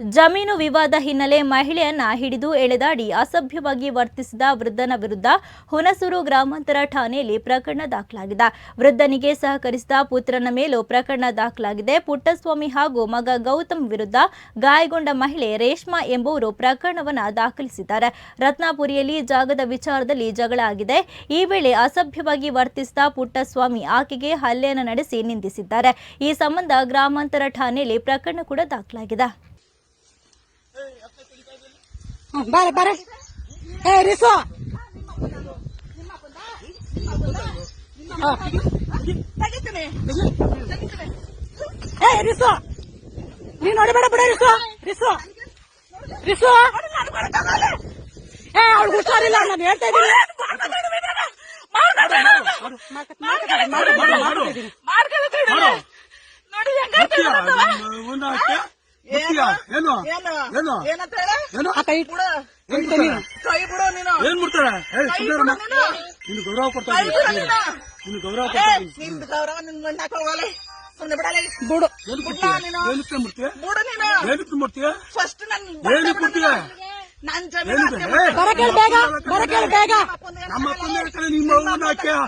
ಜಮೀನು ವಿವಾದ ಹಿನ್ನೆಲೆ ಮಹಿಳೆಯನ್ನ ಹಿಡಿದು ಎಳೆದಾಡಿ ಅಸಭ್ಯವಾಗಿ ವರ್ತಿಸಿದ ವೃದ್ಧನ ವಿರುದ್ಧ ಹುಣಸೂರು ಗ್ರಾಮಾಂತರ ಠಾಣೆಯಲ್ಲಿ ಪ್ರಕರಣ ದಾಖಲಾಗಿದೆ. ವೃದ್ಧನಿಗೆ ಸಹಕರಿಸಿದ ಪುತ್ರನ ಮೇಲೂ ಪ್ರಕರಣ ದಾಖಲಾಗಿದೆ. ಪುಟ್ಟಸ್ವಾಮಿ ಹಾಗೂ ಮಗ ಗೌತಮ್ ವಿರುದ್ಧ ಗಾಯಗೊಂಡ ಮಹಿಳೆ ರೇಷ್ಮಾ ಎಂಬುವರು ಪ್ರಕರಣವನ್ನು ದಾಖಲಿಸಿದ್ದಾರೆ. ರತ್ನಾಪುರಿಯಲ್ಲಿ ಜಾಗದ ವಿಚಾರದಲ್ಲಿ ಜಗಳ ಆಗಿದೆ. ಈ ವೇಳೆ ಅಸಭ್ಯವಾಗಿ ವರ್ತಿಸಿದ ಪುಟ್ಟಸ್ವಾಮಿ ಆಕೆಗೆ ಹಲ್ಲೆಯನ್ನು ನಡೆಸಿ ನಿಂದಿಸಿದ್ದಾರೆ. ಈ ಸಂಬಂಧ ಗ್ರಾಮಾಂತರ ಠಾಣೆಯಲ್ಲಿ ಪ್ರಕರಣ ಕೂಡ ದಾಖಲಾಗಿದೆ. ಬಾರೆ ಬಾರೆ. ಏ ರಿಸು. ಏ ರಿಸು. ನೀನ್ ನೋಡಬೇಡ ಬಿಡ ರಿಸು. ರಿಸು. ರಿಸು. ಏ ಅವ್ಳಿಗೆ ಹುಷಾರಿಲ್ಲ ನಾನು ಹೇಳ್ತಾ ಇದ್ದೀನಿ. ಮುತ್ತಿಯ ಒಂದು ಹಾಕ್ಯ? ಏನು? ಏನು? ಏನಂತ ಹೇಳ? ಏನು? ಕೈ ಬಿಡು. ಏನ್ ಮುಟ್ತಾರೆ? ಕೈ ಬಿಡು ನೀನು. ಏನ್ ಗೌರವ ಕೊಡ್ತಾ ಇದ್ದೀನಿ ನೀನು. ಗೌರವ ನಿನ್ ಹೋಗಲ್ಲ ಸುಮ್ಮನೆ ಬಿಡಲ್ಲ ಬಿಡು. ಏನು ಬಿಡ್ಲ ಕೊಡ್ತೀಯ ನೀನು. ಏನಕ್ಕೆ ಮುಡ್ತೀಯ ಬಿಡು ನೀನು. ಏನಕ್ಕೆ ಮುಡ್ತೀಯ ಫಸ್ಟ್ ನನ್ ಏನಕ್ಕೆ ಕೊಡ್ತೀಯ ನನ್ ಏನಕ್ಕೆ? ಜಮೀನು ಏ, ಬೇಗ ಬರಕೇಳು ಬೇಗ. ನಮ್ಮ ಅಪ್ಪನ ಹೇಳ್ತಾರೆ ನಿಮ್ಮ ಅವ್ವನ ಹಾಕ್ಯ.